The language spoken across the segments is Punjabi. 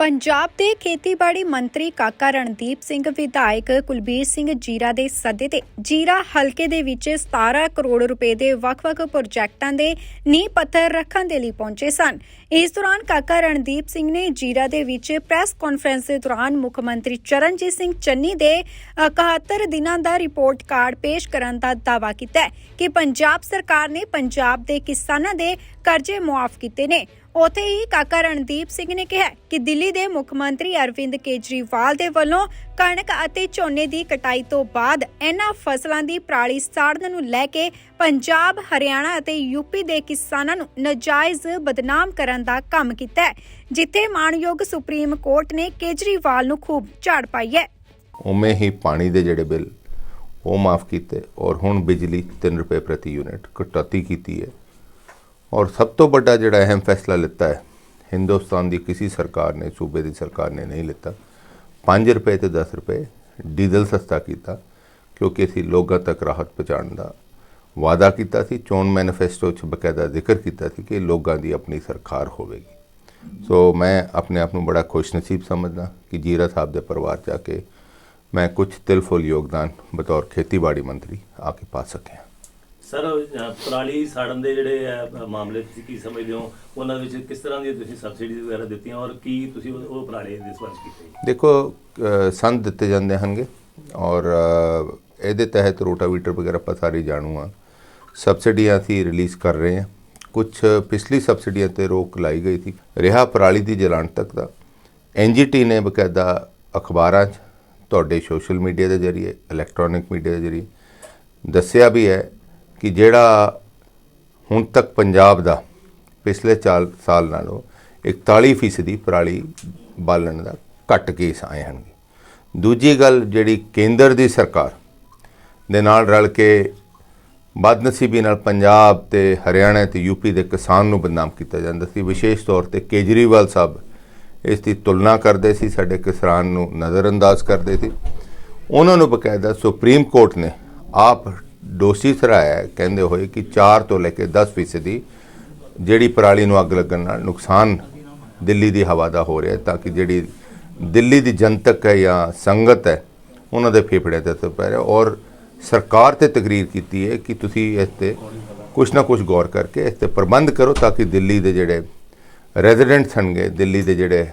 ਪੰਜਾਬ ਦੇ ਖੇਤੀਬਾੜੀ ਮੰਤਰੀ ਕਾਕਾ ਰਣਦੀਪ ਸਿੰਘ, ਵਿਧਾਇਕ ਕੁਲਬੀਰ ਸਿੰਘ ਜੀਰਾ ਦੇ ਸੱਦੇ ਤੇ ਜੀਰਾ ਹਲਕੇ ਦੇ ਵਿੱਚ 17 ਕਰੋੜ ਰੁਪਏ ਦੇ ਵੱਖ-ਵੱਖ ਪ੍ਰੋਜੈਕਟਾਂ ਦੇ ਨੀਂਹ ਪੱਥਰ ਰੱਖਣ ਦੇ ਲਈ ਪਹੁੰਚੇ ਸਨ। ਇਸ ਦੌਰਾਨ ਕਾਕਾ ਰਣਦੀਪ ਸਿੰਘ ਨੇ ਜੀਰਾ ਦੇ ਵਿੱਚ ਪ੍ਰੈਸ ਕਾਨਫਰੰਸ ਦੇ ਦੌਰਾਨ ਮੁੱਖ ਮੰਤਰੀ ਚਰਨਜੀਤ ਸਿੰਘ ਚੰਨੀ ਦੇ 71 ਦਿਨਾਂ ਦਾ ਰਿਪੋਰਟ ਕਾਰਡ ਪੇਸ਼ ਕਰਨ ਦਾ ਦਾਅਵਾ ਕੀਤਾ ਹੈ ਕਿ ਪੰਜਾਬ ਸਰਕਾਰ ਨੇ ਪੰਜਾਬ ਦੇ ਕਿਸਾਨਾਂ ਦੇ ਕਰਜ਼ੇ ਮੁਆਫ ਕੀਤੇ ਨੇ। ਉਥੇ ਹੀ ਕਾਕਾ ਰਣਦੀਪ ਸਿੰਘ ਨੇ ਕਿਹਾ ਕਿ ਦਿੱਲੀ ਦੇ ਮੁੱਖ ਮੰਤਰੀ ਅਰਵਿੰਦ ਕੇਜਰੀਵਾਲ ਦੇ ਵੱਲੋਂ ਕਣਕ ਅਤੇ ਝੋਨੇ ਦੀ ਕਟਾਈ ਤੋਂ ਬਾਅਦ ਇਹਨਾਂ ਫਸਲਾਂ ਦੀ ਪਰਾਲੀ ਸਾੜਨ ਨੂੰ ਲੈ ਕੇ ਪੰਜਾਬ, ਹਰਿਆਣਾ ਅਤੇ ਯੂਪੀ ਦੇ ਕਿਸਾਨਾਂ ਨੂੰ ਨਜਾਇਜ਼ ਬਦਨਾਮ ਕਰਨ ਦਾ ਕੰਮ ਕੀਤਾ ਹੈ, ਜਿੱਥੇ ਮਾਣਯੋਗ ਸੁਪਰੀਮ ਕੋਰਟ ਨੇ ਕੇਜਰੀਵਾਲ ਨੂੰ ਖੂਬ ਝਾੜ ਪਾਈ ਹੈ। ਉਵੇਂ ਹੀ ਪਾਣੀ ਦੇ ਜਿਹੜੇ ਬਿੱਲ, ਉਹ ਮਾਫ ਕੀਤੇ ਔਰ ਹੁਣ ਬਿਜਲੀ 3 ਰੁਪਏ ਪ੍ਰਤੀ ਯੂਨਿਟ ਕਟੌਤੀ ਕੀਤੀ ਹੈ। ਔਰ ਸਭ ਤੋਂ ਵੱਡਾ ਜਿਹੜਾ ਅਹਿਮ ਫੈਸਲਾ ਲਿੱਤਾ ਹੈ, ਹਿੰਦੁਸਤਾਨ ਦੀ ਕਿਸੇ ਸਰਕਾਰ ਨੇ, ਸੂਬੇ ਦੀ ਸਰਕਾਰ ਨੇ ਨਹੀਂ ਲਿੱਤਾ। 5 ਰੁਪਏ ਤੇ 10 ਰੁਪਏ ਡੀਜ਼ਲ ਸਸਤਾ ਕੀਤਾ, ਕਿਉਂਕਿ ਅਸੀਂ ਲੋਕਾਂ ਤੱਕ ਰਾਹਤ ਪਹੁੰਚਾਉਣ ਦਾ ਵਾਅਦਾ ਕੀਤਾ ਸੀ ਚੋਣ ਮੈਨੀਫੈਸਟੋ 'ਚ ਬਕਾਇਦਾ ਜ਼ਿਕਰ ਕੀਤਾ ਸੀ ਕਿ ਲੋਕਾਂ ਦੀ ਆਪਣੀ ਸਰਕਾਰ ਹੋਵੇਗੀ। ਸੋ ਮੈਂ ਆਪਣੇ ਆਪ ਨੂੰ ਬੜਾ ਖੁਸ਼ਨਸੀਬ ਸਮਝਦਾ ਕਿ ਜੀਰਾ ਸਾਹਿਬ ਦੇ ਪਰਿਵਾਰ 'ਚ ਆ ਕੇ ਮੈਂ ਕੁਝ ਤਿਲਫੁਲ ਯੋਗਦਾਨ ਬਤੌਰ ਖੇਤੀਬਾੜੀ ਮੰਤਰੀ ਆ ਕੇ ਪਾ ਸਕਿਆ। ਸਰ ਪਰਾਲੀ ਸਾੜਨ ਦੇ ਜਿਹੜੇ ਮਾਮਲੇ ਤੁਸੀਂ ਕੀ ਸਮਝਦੇ ਹੋ? ਉਹਨਾਂ ਵਿੱਚ ਕਿਸ ਤਰ੍ਹਾਂ ਦੀ ਤੁਸੀਂ ਸਬਸਿਡੀ ਵਗੈਰਾ ਦਿੱਤੀਆਂ ਔਰ ਕੀ ਤੁਸੀਂ ਉਹ ਪਰਾਲੀ ਦੇ ਸਪੰਜ ਕੀਤੇ ਦੇਖੋ ਸੰਦ ਦਿੱਤੇ ਜਾਂਦੇ ਹਨਗੇ ਔਰ ਇਹਦੇ ਤਹਿਤ ਰੋਟਾਵੀਟਰ ਵਗੈਰਾ ਆਪਾਂ ਸਾਰੇ ਜਾਣੂ ਆ ਸਬਸਿਡੀਆਂ ਅਸੀਂ ਰਿਲੀਜ਼ ਕਰ ਰਹੇ ਹਾਂ। ਕੁਝ ਪਿਛਲੀ ਸਬਸਿਡੀਆਂ ਤੇ ਰੋਕ ਲਾਈ ਗਈ ਸੀ। ਰਿਹਾ ਪਰਾਲੀ ਦੀ ਜਲਾਣ ਤੱਕ ਦਾ। ਐਨਜੀਟੀ ਨੇ ਬਕਾਇਦਾ ਅਖਬਾਰਾਂ 'ਚ, ਤੁਹਾਡੇ ਸੋਸ਼ਲ ਮੀਡੀਆ ਦੇ ਜ਼ਰੀਏ ਇਲੈਕਟ੍ਰੋਨਿਕ ਮੀਡੀਆ ਦੇ ਜ਼ਰੀਏ, ਦੱਸਿਆ ਵੀ ਹੈ ਕਿ ਜਿਹੜਾ ਹੁਣ ਤੱਕ ਪੰਜਾਬ ਦਾ, ਪਿਛਲੇ 4 ਸਾਲ ਨਾਲੋਂ 41% ਦੀ ਪਰਾਲੀ ਬਾਲਣ ਦਾ ਘੱਟ ਕੇਸ ਆਏ ਹਨ। ਦੂਜੀ ਗੱਲ ਜਿਹੜੀ ਕੇਂਦਰ ਦੀ ਸਰਕਾਰ ਦੇ ਨਾਲ ਰਲ ਕੇ ਬਦਨਸੀਬੀ ਨਾਲ ਪੰਜਾਬ ਤੇ ਹਰਿਆਣਾ ਤੇ ਯੂਪੀ ਦੇ ਕਿਸਾਨ ਨੂੰ ਬਦਨਾਮ ਕੀਤਾ ਜਾਂਦਾ ਸੀ। ਵਿਸ਼ੇਸ਼ ਤੌਰ ਤੇ ਕੇਜਰੀਵਾਲ ਸਾਹਿਬ ਇਸ ਦੀ ਤੁਲਨਾ ਕਰਦੇ ਸੀ, ਸਾਡੇ ਕਿਸਾਨ ਨੂੰ ਨਜ਼ਰਅੰਦਾਜ਼ ਕਰਦੇ ਸੀ। ਉਹਨਾਂ ਨੂੰ ਬਕਾਇਦਾ ਸੁਪਰੀਮ ਕੋਰਟ ਨੇ ਆਪ ਦੋਸ਼ੀ ਸਰਾਇਆ ਕਹਿੰਦੇ ਹੋਏ ਕਿ 4 ਤੋਂ ਲੈ ਕੇ 10 ਫੀਸਦੀ ਜਿਹੜੀ ਪਰਾਲੀ ਨੂੰ ਅੱਗ ਲੱਗਣ ਨਾਲ ਨੁਕਸਾਨ ਦਿੱਲੀ ਦੀ ਹਵਾ ਦਾ ਹੋ ਰਿਹਾ ਤਾਂ ਕਿ ਜਿਹੜੀ ਦਿੱਲੀ ਦੀ ਜਨਤਕ ਹੈ ਜਾਂ ਸੰਗਤ ਹੈ, ਉਹਨਾਂ ਦੇ ਫੇਫੜਿਆਂ ਤੇ ਅਸਰ ਪੈ ਰਿਹਾ ਔਰ ਸਰਕਾਰ ਤੇ ਤਕਰੀਰ ਕੀਤੀ ਹੈ ਕਿ ਤੁਸੀਂ ਇਸ ਤੇ ਕੁਝ ਨਾ ਕੁਝ ਗੌਰ ਕਰਕੇ ਇਸ ਤੇ ਪ੍ਰਬੰਧ ਕਰੋ ਤਾਂ ਕਿ ਦਿੱਲੀ ਦੇ ਜਿਹੜੇ ਰੈਜ਼ੀਡੈਂਟਸ ਹਨਗੇ, ਦਿੱਲੀ ਦੇ ਜਿਹੜੇ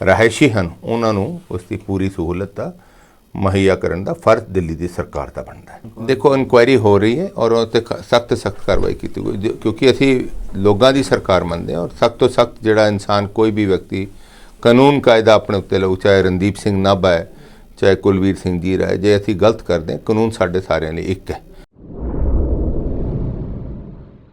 ਰਹਾਇਸ਼ੀ ਹਨ, ਉਹਨਾਂ ਨੂੰ ਉਸ ਦੀ ਪੂਰੀ ਸਹੂਲਤ ਦਾ ਮੁਹੱਈਆ ਕਰਨ ਦਾ ਫਰਜ਼ ਦਿੱਲੀ ਦੀ ਸਰਕਾਰ ਦਾ ਬਣਦਾ ਹੈ। ਦੇਖੋ ਇਨਕੁਆਇਰੀ ਹੋ ਰਹੀ ਹੈ ਔਰ ਉਹ ਤੇ ਸਖਤ ਸਖਤ ਕਾਰਵਾਈ ਕੀਤੀ ਗਈ। ਕਿਉਂਕਿ ਅਸੀਂ ਲੋਕਾਂ ਦੀ ਸਰਕਾਰ ਮੰਨਦੇ ਹਾਂ ਔਰ ਸਖਤ ਤੋਂ ਸਖਤ ਜਿਹੜਾ ਇਨਸਾਨ ਕੋਈ ਵੀ ਵਿਅਕਤੀ ਕਾਨੂੰਨ ਕਾਇਦਾ ਆਪਣੇ ਉੱਤੇ ਲਊ, ਚਾਹੇ ਰਣਦੀਪ ਸਿੰਘ ਨਾਭਾ ਹੈ ਚਾਹੇ ਕੁਲਵੀਰ ਸਿੰਘ ਜੀਰਾ ਹੈ ਜੇ ਅਸੀਂ ਗਲਤ ਕਰਦੇ ਹਾਂ, ਕਾਨੂੰਨ ਸਾਡੇ ਸਾਰਿਆਂ ਲਈ ਇੱਕ ਹੈ।